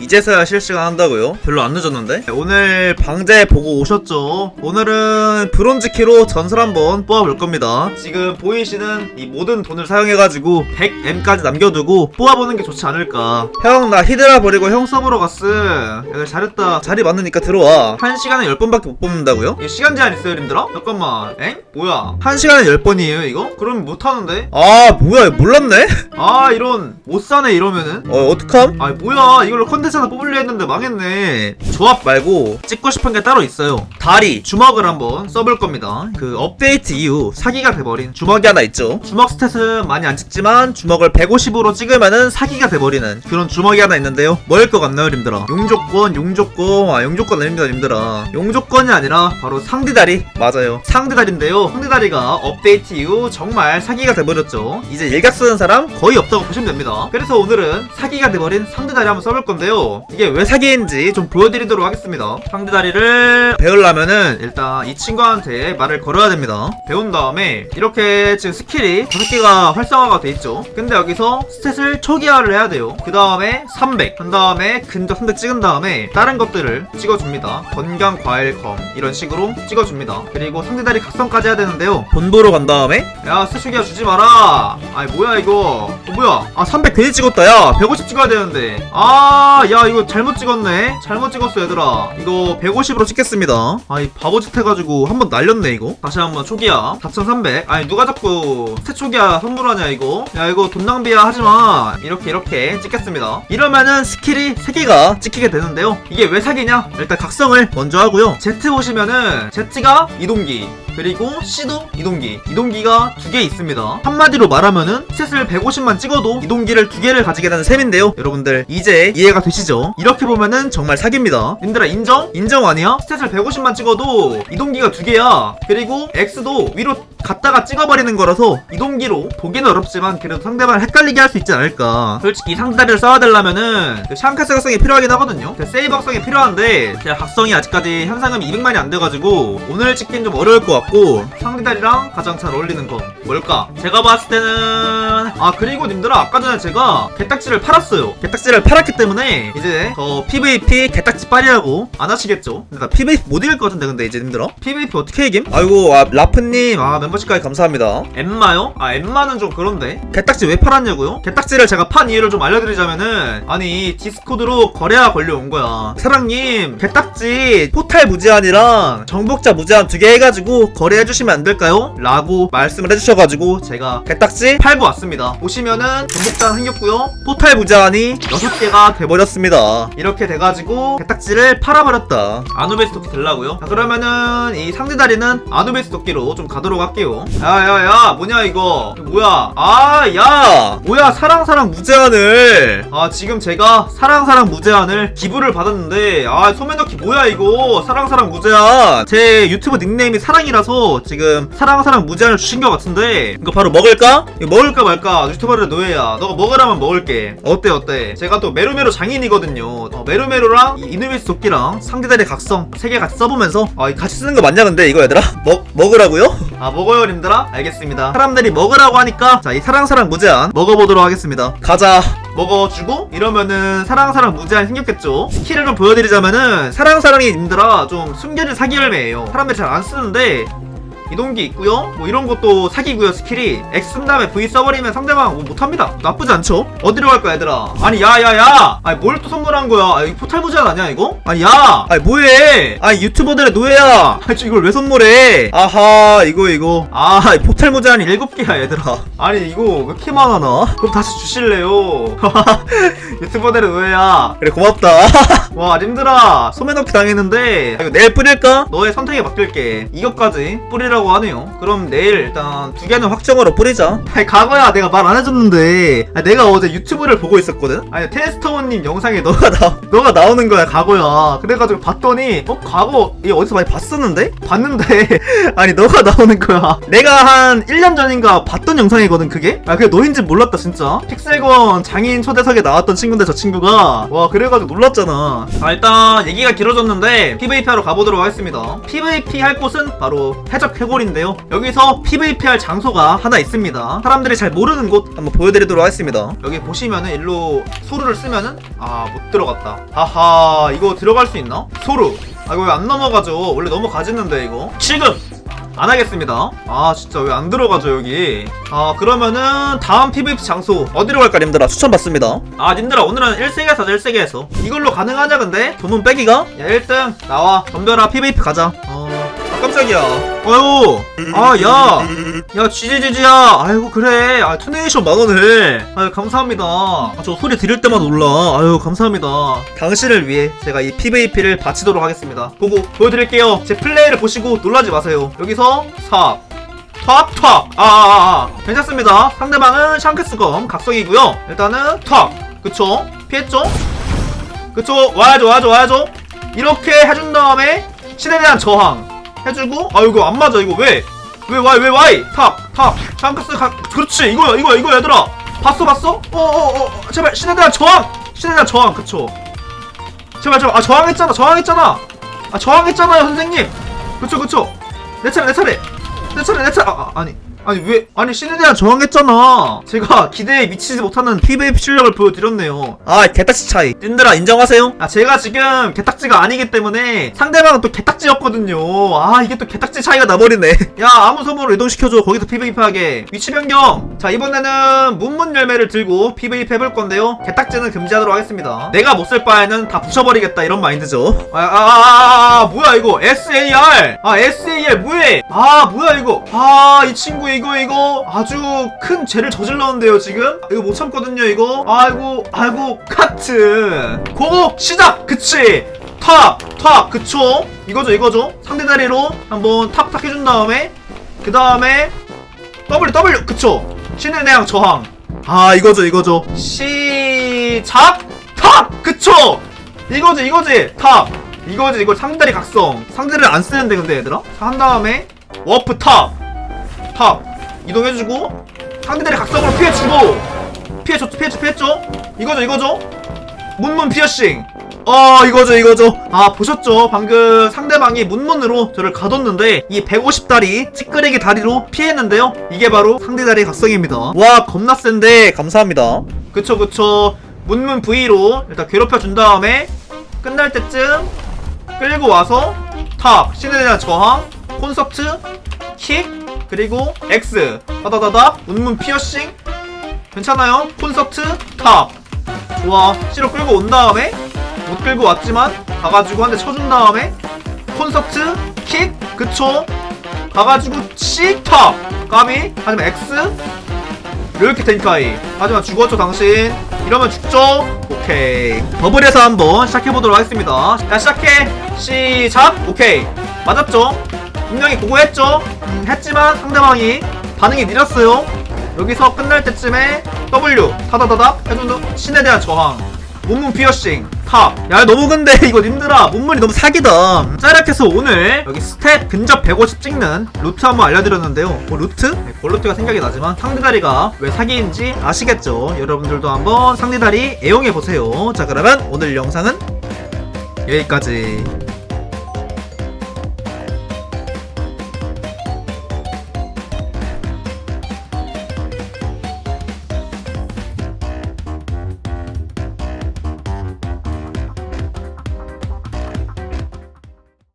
이제서야 실시간 한다고요? 별로 안 늦었는데? 네, 오늘 방제 보고 오셨죠? 오늘은 브론즈 키로 전설 한번 뽑아볼 겁니다. 지금 보이시는 이 모든 돈을 사용해가지고 100M까지 남겨두고 뽑아보는 게 좋지 않을까. 형, 나 히드라 버리고 형 서브로 갔어. 야, 잘했다. 자리 많으니까 들어와. 한 시간에 10번밖에 못 뽑는다고요? 이거 시간 제한 있어요, 님들아? 잠깐만. 엥? 뭐야? 한 시간에 10번이에요, 이거? 그럼 못하는데? 아, 뭐야, 몰랐네? 아, 이런. 못 사네, 이러면은. 어, 어떡함? 아, 뭐야. 이걸로 컨텐츠 하나 뽑으려 했는데 망했네. 조합 말고 찍고 싶은 게 따로 있어요. 다리, 주먹을 한번 써볼 겁니다. 그 업데이트 이후 사기가 돼버린 주먹이 하나 있죠. 주먹 스탯은 많이 안 찍지만 주먹을 150으로 찍으면은 사기가 돼버리는 그런 주먹이 하나 있는데요. 뭐일 것 같나요, 님들아? 용조건, 용조건, 아, 용조건 아닙니다, 님들아. 용조건이 아니라 바로 상대다리. 맞아요. 상대다리인데요. 상대다리가 업데이트 이후 정말 사기가 돼버렸죠. 이제 일각 쓰는 사람 거의 없다고 보시면 됩니다. 그래서 오늘은 사기가 돼버린 상대다리 한번 써볼 건데요. 이게 왜 사기인지 좀 보여드리도록 하겠습니다. 상대 다리를 배우려면은 일단 이 친구한테 말을 걸어야 됩니다. 배운 다음에 이렇게 지금 스킬이 5개가 활성화가 돼 있죠. 근데 여기서 스탯을 초기화를 해야 돼요. 그 다음에 300, 그 다음에 근접 300 찍은 다음에 다른 것들을 찍어줍니다. 건강, 과일, 검 이런 식으로 찍어줍니다. 그리고 상대 다리 각성까지 해야 되는데요. 본부로 간 다음에 야 스탯 초기화 주지 마라. 아이 뭐야 이거 어, 뭐야 아 300 괜히 찍었다 야 150 찍어야 되는데 아야 이거 잘못 찍었네. 잘못 찍었어 얘들아. 이거 150으로 찍겠습니다. 아이 바보짓 해가지고 한 번 날렸네 이거. 다시 한번 초기화 4300 아니 누가 자꾸 스탯 초기화 선물하냐 이거? 야 이거 돈 낭비야 하지마. 이렇게 이렇게 찍겠습니다. 이러면은 스킬이 3개가 찍히게 되는데요. 이게 왜 사기냐? 일단 각성을 먼저 하고요. Z 보시면은 Z가 이동기 그리고 C도 이동기. 이동기가 두 개 있습니다. 한마디로 말하면은 스탯을 150만 찍어도 이동기를 두 개를 가지게 되는 셈인데요. 여러분들 이제 이해가 되시죠 이렇게 보면은 정말 사기입니다. 님들아 인정? 인정 아니야? 스탯을 150만 찍어도 이동기가 두 개야. 그리고 X도 위로 갔다가 찍어버리는 거라서 이동기로 보기는 어렵지만 그래도 상대방을 헷갈리게 할 수 있지 않을까. 솔직히 써야 되려면은 그 샹카스 각성이 필요하긴 하거든요. 그 세이브 각성이 필요한데 제가 각성이 아직까지 현상금이 200만이 안 돼가지고 오늘 찍긴 좀 어려울 것 같고 상대 다리랑 가장 잘 어울리는 건 뭘까? 제가 봤을 때는 아 그리고 님들아 아까 전에 제가 개딱지를 팔았어요. 개딱지를 팔았기 때문에 이제 저 PVP 개딱지 빨이라고 안 하시겠죠 근데 나 PVP 못 이길 것 같은데 근데 이제 님들아 PVP 어떻게 이김? 아이고 아 라프님 아 멤버십까지 감사합니다 엠마요? 아 엠마는 좀 그런데 개딱지 왜 팔았냐고요? 개딱지를 제가 판 이유를 좀 알려드리자면은 아니 디스코드로 거래가 걸려온 거야 사랑님 개딱지 포탈 무제한이랑 정복자 무제한 두 개 해가지고 거래해주시면 안 될까요? 라고 말씀을 해주셔가지고 제가 개딱지 팔고 왔습니다 보시면은 정복자 생겼고요 포탈 무제한이 6개가 돼버렸습니다 이렇게 돼가지고 개딱지를 팔아버렸다. 아누베스 도끼 들라고요? 자 그러면은 이 상대 다리는 아누베스 도끼로 좀 가도록 할게요. 야야야 뭐냐 이거? 뭐야? 아야! 뭐야 사랑사랑 무제한을? 아 지금 제가 사랑사랑 무제한을 기부를 받았는데 아 소매넣기 뭐야 이거? 사랑사랑 무제한. 제 유튜브 닉네임이 사랑이라서 지금 사랑사랑 무제한을 주신 것 같은데. 이거 바로 먹을까? 이거 먹을까 말까? 유튜버를 노예야. 너가 먹으라면 먹을게. 어때 어때? 제가 또 메로메로 장인 이거든요. 어, 메로메로랑 이 이누비스 도끼랑 상대다리 각성 세 개 같이 써보면서 아 같이 쓰는 거 맞냐 근데? 이거 얘들아? 먹, 먹으라고요? 아 먹어요 님들아? 알겠습니다. 사람들이 먹으라고 하니까 자 이 사랑사랑 무제한 먹어보도록 하겠습니다. 가자. 먹어주고 이러면은 사랑사랑 무제한 생겼겠죠? 스킬을 좀 보여드리자면은 사랑사랑이 님들아 좀 숨겨진 사기 열매예요. 사람들이 잘 안 쓰는데 이동기 있고요. 뭐 이런 것도 사기고요 스킬이. X 쓴 다음에 V 써버리면 상대방 뭐 못합니다. 나쁘지 않죠? 어디로 갈 거야 얘들아? 아니 야야야! 아니 뭘 또 선물한 거야? 아, 이거 포탈 무제한 아니야 이거? 아니 야! 아니 뭐해? 아니 유튜버들의 노예야! 아니 저 이걸 왜 선물해? 아하 이거 이거. 아 포탈 무제한이 7개야 얘들아. 아니 이거 왜 이렇게 많아 나? 그럼 다시 주실래요? 유튜버들의 노예야. 그래 고맙다. 와 님들아. 소매넣기 당했는데. 이거 내일 뿌릴까? 너의 선택에 맡길게. 이것까지 뿌리라고 하네요. 그럼 내일 일단 두 개는 확정으로 뿌리자. 아니 과거야 내가 말 안 해줬는데. 내가 어제 유튜브를 보고 있었거든? 아니 테스터원님 영상에 너가 나 너가 나오는 거야 과거야. 그래가지고 봤더니 어 과거 이 어디서 많이 봤었는데? 봤는데. 아니 너가 나오는 거야. 내가 한 1년 전인가 봤던 영상이거든 그게? 아 그게 너인지 몰랐다 진짜. 픽셀건 장인 초대석에 나왔던 친구인데 저 친구가? 와 그래가지고 놀랐잖아. 아 일단 얘기가 길어졌는데 PVP 하러 가보도록 하겠습니다. PVP 할 곳은 바로 해적 해골 해골인데요. 여기서 PVP 할 장소가 하나 있습니다. 사람들이 잘 모르는 곳 한번 보여드리도록 하겠습니다. 여기 보시면은 일로 소루를 쓰면은 아 못 들어갔다. 하하 이거 들어갈 수 있나? 소루. 아 이거 왜 안 넘어가죠? 원래 넘어가지는데 이거. 지금 안 하겠습니다. 아 진짜 왜 안 들어가죠 여기? 아 그러면은 다음 PVP 장소 어디로 갈까 님들아 추천받습니다. 아 님들아 오늘은 1세계에서 하자 1세계에서 이걸로 가능하냐 근데? 돈은 빼기가? 야 1등 나와 덤벼라 PVP 가자. 어 아, 깜짝이야. 아유 아 야. 야 지지지지야. 아이고 그래. 아 투네이션 만원을 아유 감사합니다. 아, 저 소리 들을 때마다 놀라. 아유 감사합니다. 당신을 위해 제가 이 PVP를 바치도록 하겠습니다. 보고 보여드릴게요. 제 플레이를 보시고 놀라지 마세요. 여기서 삽 턱 턱 아 아 아 괜찮습니다. 상대방은 샹크스검 각성이고요. 일단은 턱 그쵸? 피했죠? 그쵸? 와야죠 와야죠 와야죠. 이렇게 해준 다음에 신에 대한 저항 해주고? 아 이거 안 맞아 이거. 왜? 왜 와이 왜? 와이 탑탑. 샹크스 가 그렇지. 이거야 이거야 이거 얘들아. 봤어 봤어? 어 어 어 제발 신에 대한 저항! 신에 대한 저항 그쵸? 제발 제발. 아 저항했잖아 저항했잖아. 아 저항했잖아요 선생님. 그쵸 그쵸? 내 차례 내 차례. 내 차례 내 차례. 아, 아, 아니 아니 왜 아니 대한 저항했잖아. 제가 기대에 미치지 못하는 PVP 실력을 보여드렸네요. 아 개딱지 차이. 닌들아 인정하세요? 아 제가 지금 개딱지가 아니기 때문에 상대방은 또 개딱지였거든요. 아 이게 또 개딱지 차이가 나버리네. 야 아무 섬으로 이동시켜줘. 거기서 PVP 하게. 위치 변경. 자 이번에는 문문 열매를 들고 PVP 해볼 건데요. 개딱지는 금지하도록 하겠습니다. 내가 못 쓸 바에는 다 부셔버리겠다. 이런 마인드죠. 아아아 아 아, 아, 뭐야 이거? SAR 아 SAR 뭐해? 아 뭐야 이거? 아 이 친구 이거 이거. 아주 큰 죄를 저질렀는데요 지금? 이거 못 참거든요 이거. 아이고 아이고 카트. 고 시작! 그치? 탑탑 그쵸? 이거죠 이거죠? 상대 다리로 한번 탑탁 해준 다음에 그 다음에 W W 그쵸? 신의 내양 저항. 아 이거죠 이거죠. 시작! 탑 그쵸? 이거지 이거지. 탑 이거지 이거 상대다리 각성. 상대를 안 쓰는데 근데 얘들아. 자, 한 다음에 워프 탑 탑 이동해주고 상대들의 각성으로 피해주고. 피해줬 피해줬 피했죠? 이거죠 이거죠? 문문 피어싱. 어 이거죠 이거죠. 아 보셨죠? 방금 상대방이 문문으로 저를 가뒀는데 이 150다리 찌끄레기 다리로 피했는데요. 이게 바로 상대 다리 각성입니다. 와 겁나 센데. 감사합니다. 그쵸 그쵸. 문문 V로 일단 괴롭혀 준 다음에 끝날 때쯤 끌고 와서 탑. 신에 대한 저항. 콘서트. 킥 그리고 X. 다다다다. 문문 피어싱 괜찮아요? 콘서트? 탑. 좋아. C로 끌고 온 다음에 못 끌고 왔지만 가가지고 한 대 쳐준 다음에 콘서트? 킥? 그쵸? 가가지고 C 탑. 까비 하지만 X. 이렇게 텐카이. 하지만 죽었죠 당신. 이러면 죽죠? 오케이. 더블에서 한번 시작해보도록 하겠습니다. 자 시작해. 시작. 오케이. 맞았죠 분명히 고고했죠 음, 했지만 상대방이 반응이 느렸어요 여기서 끝날 때쯤에 W 타다다닥 해준 신에 대한 저항 문문 피어싱 탑. 야 너무 근데 이거 님들아 문문이 너무 사기다. 짜락해서 오늘 여기 스텝 근접 150 찍는 루트 한번 알려드렸는데요. 뭐 루트? 네, 골루트가 생각이 나지만 상대다리가 왜 사기인지 아시겠죠? 여러분들도 한번 상대다리 애용해 보세요. 자 그러면 오늘 영상은 여기까지.